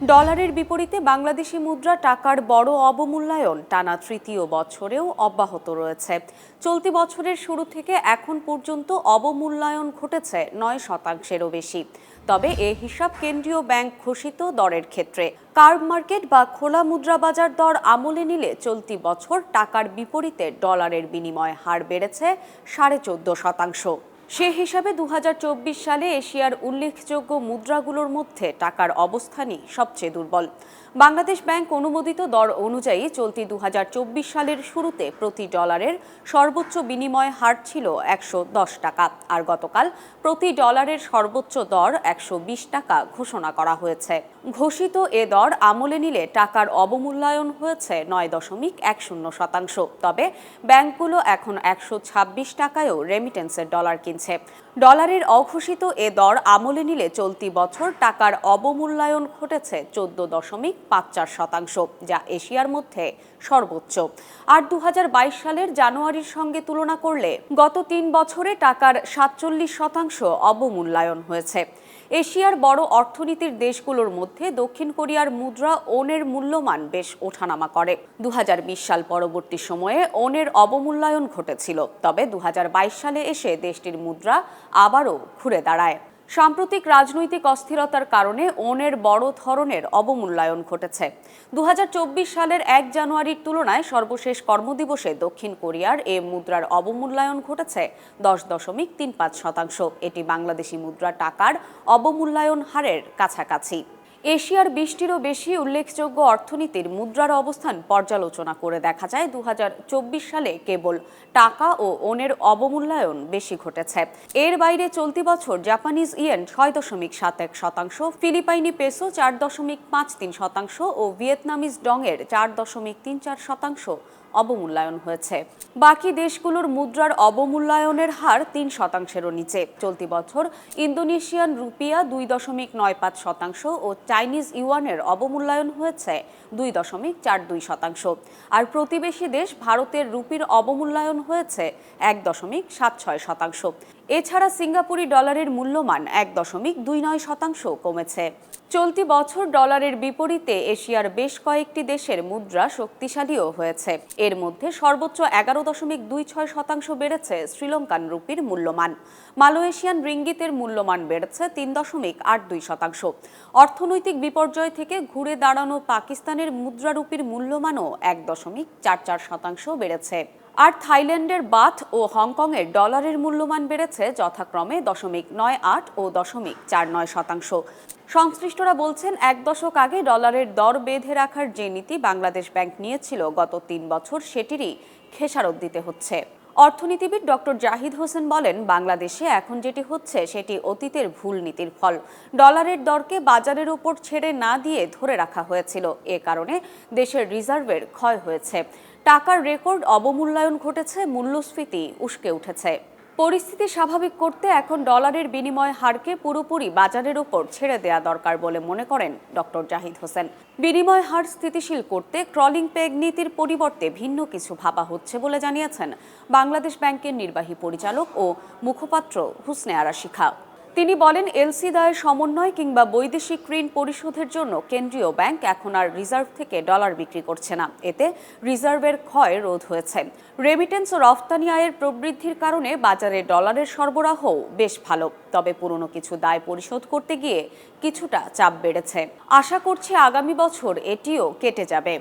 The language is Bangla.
ডলারের বিপরীতে বাংলাদেশি মুদ্রা টাকার বড় অবমূল্যায়ন টানা তৃতীয় বছরেও অব্যাহত রয়েছে। চলতি বছরের শুরু থেকে এখন পর্যন্ত অবমূল্যায়ন ঘটেছে নয় শতাংশেরও বেশি। তবে এ হিসাব কেন্দ্রীয় ব্যাংক ঘোষিত দরের ক্ষেত্রে। কার্ভ মার্কেট বা খোলা মুদ্রা বাজার দর আমলে নিলে চলতি বছর টাকার বিপরীতে ডলারের বিনিময় হার বেড়েছে সাড়ে চোদ্দ শতাংশ। সে হিসাবে দু হাজার চব্বিশ সালে এশিয়ার উল্লেখযোগ্য মুদ্রাগুলোর মধ্যে টাকার অবস্থানই সবচেয়ে দুর্বল। বাংলাদেশ ব্যাংক অনুমোদিত দর অনুযায়ী চলতি দু হাজার চব্বিশ সালের শুরুতে প্রতি ডলারের সর্বোচ্চ বিনিময় হার ছিল একশো দশ টাকা, আর গতকাল প্রতি ডলারের সর্বোচ্চ দর একশো বিশ টাকা ঘোষণা করা হয়েছে। ঘোষিত এ দর আমলে নিলে টাকার অবমূল্যায়ন হয়েছে নয় দশমিক এক শূন্য শতাংশ। তবে ব্যাংকগুলো এখন একশো ছাব্বিশ টাকায়ও রেমিটেন্সের ডলার কিনছে। tip. ডলারের অঘোষিত এ দর আমলে নিলে চলতি বছর টাকার অবমূল্যায়ন ঘটেছে চোদ্দ দশমিক পাঁচ চার শতাংশ, যা এশিয়ার মধ্যে সর্বোচ্চ। আর দুহাজার বাইশ সালের জানুয়ারির সঙ্গে তুলনা করলে গত তিন বছরে টাকার সাতচল্লিশ শতাংশ অবমূল্যায়ন হয়েছে। এশিয়ার বড় অর্থনীতির দেশগুলোর মধ্যে দক্ষিণ কোরিয়ার মুদ্রা ওনের মূল্যমান বেশ ওঠানামা করে। দু হাজার বিশ সাল পরবর্তী সময়ে ওনের অবমূল্যায়ন ঘটেছিল, তবে দু হাজার বাইশ সালে এসে দেশটির মুদ্রা আবারও ঘুরে দাঁড়ায়। সাম্প্রতিক রাজনৈতিক অস্থিরতার কারণে ওনের বড় ধরনের অবমূল্যায়ন ঘটেছে। দু হাজার চব্বিশ সালের এক জানুয়ারির তুলনায় সর্বশেষ কর্মদিবসে দক্ষিণ কোরিয়ার এ মুদ্রার অবমূল্যায়ন ঘটেছে দশ দশমিক তিন পাঁচ শতাংশ। এটি বাংলাদেশি মুদ্রা টাকার অবমূল্যায়ন হারের কাছাকাছি। এশিয়ার বিশটিরও বেশি উল্লেখযোগ্য অর্থনীতির মুদ্রার অবস্থান পর্যালোচনা করে দেখা যায় দু হাজার চব্বিশ সালে কেবল টাকা ও ওনের অবমূল্যায়ন বেশি ঘটেছে। এর বাইরে চলতি বছর জাপানিজ ইয়েন ছয় দশমিক সাত এক শতাংশ, ফিলিপাইনি পেসো চার দশমিক পাঁচ তিন শতাংশ ও ভিয়েতনামিজ ডংয়ের চার দশমিক তিন চার শতাংশ অবমূল্যায়ন হয়েছে। বাকি দেশগুলোর মুদ্রার অবমূল্যায়নের হার তিন শতাংশেরও নিচে। চলতি বছর ইন্দোনেশিয়ান রুপিয়া দুই দশমিক নয় পাঁচ শতাংশ ও চাইনিজ ইউয়ানের অবমূল্যায়ন হয়েছে দুই দশমিক চার দুই শতাংশ। আর প্রতিবেশী দেশ ভারতের রুপির অবমূল্যায়ন হয়েছে এক দশমিক সাত ছয় শতাংশ। এছাড়া সিঙ্গাপুরি ডলারের মূল্যমান এক দশমিক দুই নয় শতাংশ কমেছে। চলতি বছর ডলারের বিপরীতে এশিয়ার বেশ কয়েকটি দেশের মুদ্রা শক্তিশালীও হয়েছে। এর মধ্যে সর্বোচ্চ এগারো দশমিক দুই ছয় শতাংশ বেড়েছে শ্রীলঙ্কান রুপির মূল্যমান। মালয়েশিয়ান রিঙ্গিতের মূল্যমান বেড়েছে তিন দশমিক আট দুই শতাংশ। অর্থনৈতিক বিপর্যয় থেকে ঘুরে দাঁড়ানো পাকিস্তানের মুদ্রা রুপির মূল্যমানও এক দশমিক চার চার শতাংশ বেড়েছে। আর থাইল্যান্ডের বাথ ও হংকংয়ের ডলারের মূল্যমান বেড়েছে যথাক্রমে দশমিক নয় আট ও দশমিক চার নয় শতাংশ। সংশ্লিষ্টরা বলছেন, এক দশক আগে ডলারের দর বেঁধে রাখার যে নীতি বাংলাদেশ ব্যাংক নিয়েছিল, গত তিন বছর সেটিরই খেসারত দিতে হচ্ছে। অর্থনীতিবিদ ডক্টর জাহিদ হোসেন বলেন, বাংলাদেশে এখন যেটি হচ্ছে, সেটি অতীতের ভুল নীতির ফল। ডলারের দরকে বাজারের উপর ছেড়ে না দিয়ে ধরে রাখা হয়েছিল। এ কারণে দেশের রিজার্ভের ক্ষয় হয়েছে। টাকার রেকর্ড অবমূল্যায়ন ঘটেছে, মূল্যস্ফীতি উস্কে উঠেছে। পরিস্থিতি স্বাভাবিক করতে এখন ডলারের বিনিময় হারকে পুরোপুরি বাজারের ওপর ছেড়ে দেয়া দরকার বলে মনে করেন ডক্টর জাহিদ হোসেন। বিনিময় হার স্থিতিশীল করতে ক্রলিং পেগ নীতির পরিবর্তে ভিন্ন কিছু ভাবা হচ্ছে বলে জানিয়েছেন বাংলাদেশ ব্যাংকের নির্বাহী পরিচালক ও মুখপাত্র হুসনে আরা শিখা। তিনি বলেন, এলসি দায়ের সমন্বয় কিংবা বৈদেশিক ঋণ পরিশোধের জন্য কেন্দ্রীয় ব্যাংক এখন আর রিজার্ভ থেকে ডলার বিক্রি করছে না। এতে রিজার্ভের ক্ষয় রোধ হয়েছে। রেমিটেন্স ও রফতানি আয়ের প্রবৃদ্ধির কারণে বাজারে ডলারের সরবরাহও বেশ ভালো। তবে পুরনো কিছু দায় পরিশোধ করতে গিয়ে কিছুটা চাপ বেড়েছে। আশা করছি আগামী বছর এটিও কেটে যাবে।